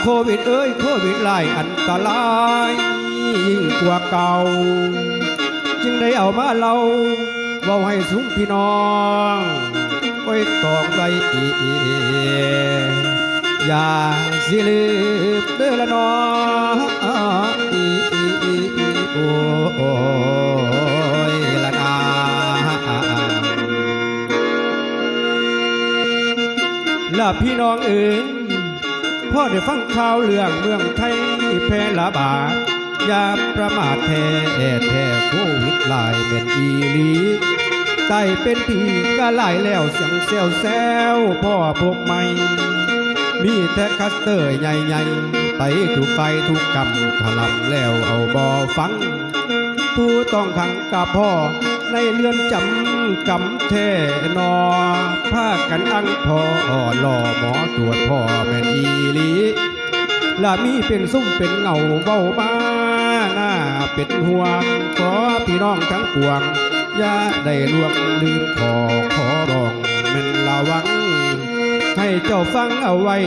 โควิดเอ้ยโควิดหลายอันตรายยิ่งกว่าเก่า จึงได้เอามาเล่าเว้าให้สุมพี่น้องไว้ตอกไว้อีอย่าสิลืมเด้อละน้องโอ้ยละนาละพี่น้องเอ๋ย พ่อได้ฟังข่าวเรื่องเมืองไทยแพร่ระบาดอย่าประมาทแท้แท้โควิดลายเป็นอีลีใต้เป็นผีก็หลายแล้วเสียงแซวแซวพ่อพบใหม่ มีแต่คัสเตอร์ใหญ่ๆ ไปถูกไฟถูกกำถล่มแล้วเอาบ่ฟัง ผู้ต้องขังกับพ่อ ในเรือนจำกำแท่นอพากันอังพ่อรอหมอตรวจพ่อแม่นอีลีและมีเป็นซุ่มเป็นเงาเบ้ามาหน้าเป็นห่วงขอพี่น้องทั้งปวงอย่าได้ลวงลืมขอขอร้องม่นระวัง ให้เจ้าฟังเอาไว้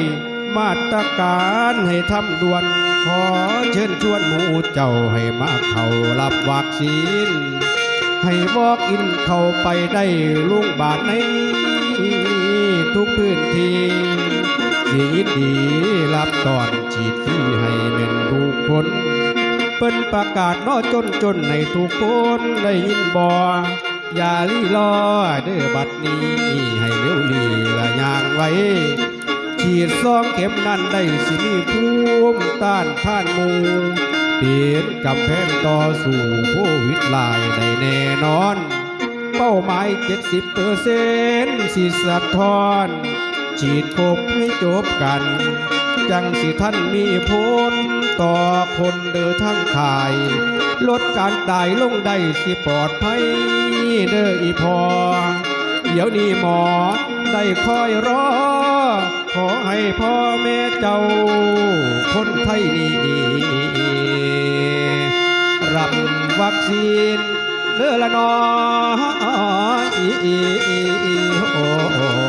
มาตรการให้ทำด่วน ขอเชิญชวนหมู่เจ้าให้มาเข้ารับวัคซีน ให้บอกอินเข้าไปได้ลุงบาทในทุกพื้นที่สิยินดีรับตอนฉีดฟรีให้เป็นทุกคนเปิ้นประกาศน้อจนจนให้ทุกคนได้ยินบ่อย่าลีลอเด้อบัดนี้ให้เร็วลีละยางไว้ฉีดซองเข็มนั้นได้สิมีภูมิต้านท่านมู ป็นกับแพงต่อสู่โควิดลายได้แน่นอน เป้าหมาย70เปอร์เซ็นต์สิสะท้อน ฉีดครบให้จบกัน จังสิท่านมีผลต่อคนเดินทั้งขาย ลดการตายลงได้สิปลอดภัยเด้ออีพอ เดี๋ยวนี้หมอได้คอยรอ ขอให้พ่อแม่เจ้า คนไทยนี้ รับวัคซีนเลือละนออีอีอีอีโอ้